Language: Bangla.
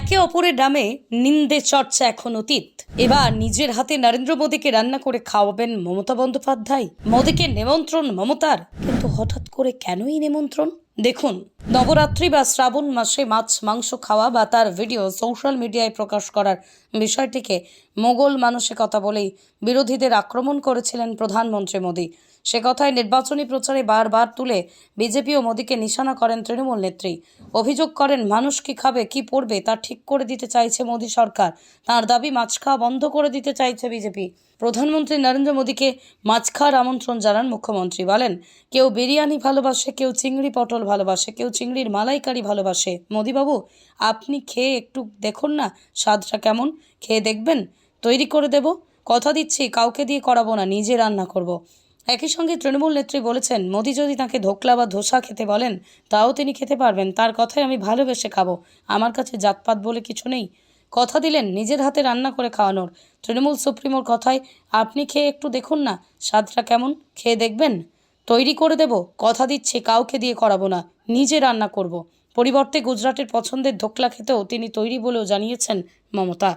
একে অপরের নামে নিন্দে চর্চা এখন অতীত। এবার নিজের হাতে নরেন্দ্র মোদীকে রান্না করে খাওয়াবেন মমতা বন্দ্যোপাধ্যায়। মোদীকে নেমন্ত্রণ মমতার। কিন্তু হঠাৎ করে কেনই নেমন্ত্রণ? দেখুন নবরাত্রি বা শ্রাবণ মাসে মাছ, মাংস খাওয়া বা তার ভিডিও সোশ্যাল মিডিয়ায় প্রকাশ করার বিষয়টিকে মোগল মানসিকতা বলেই বিরোধীদের আক্রমণ করেছিলেন প্রধানমন্ত্রী মোদী। সে কথায় নির্বাচনী প্রচারে বারবার তুলে বিজেপি ও মোদীকে নিশানা করেন তৃণমূল নেত্রী। অভিযোগ করেন, মানুষ কি খাবে, কি পড়বে তা ঠিক করে দিতে চাইছে মোদী সরকার। তার দাবি, মাছ খাওয়া বন্ধ করে দিতে চাইছে বিজেপি। প্রধানমন্ত্রী নরেন্দ্র মোদীকে মাছ খাওয়ার আমন্ত্রণ জানান মুখ্যমন্ত্রী। বলেন, কেউ বিরিয়ানি ভালোবাসে, কেউ চিংড়ি পটল ভালোবাসে, কেউ চিংড়ির মালাইকারি ভালোবাসে। মোদীবাবু, আপনি খেয়ে একটু দেখুন না, স্বাদটা কেমন? খেয়ে দেখবেন? তৈরি করে দেব। কথা দিচ্ছি, কাউকে দিয়ে করাবো না, নিজে রান্না করব। একই সঙ্গে তৃণমূল নেত্রী বলেছেন, মোদী যদি তাকে ধোকলা বা ধোসা খেতে বলেন, তাও তিনি খেতে পারবেন। তার কথায় আমি ভালোবেসে খাব। আমার কাছে জাতপাত বলে কিছু নেই। কথা দিলেন, নিজের হাতে রান্না করে খাওয়ানোর। তৃণমূল সুপ্রিমোর কথায়, আপনি খেয়ে একটু দেখুন না, স্বাদটা কেমন? খেয়ে দেখবেন? তৈরি করে দেব, কথা দিচ্ছে, কাউকে দিয়ে করাবো না, নিজে রান্না করব। পরিবর্তে গুজরাটের পছন্দের ধোকলা খেতেও তিনি তৈরি বলেও জানিয়েছেন মমতা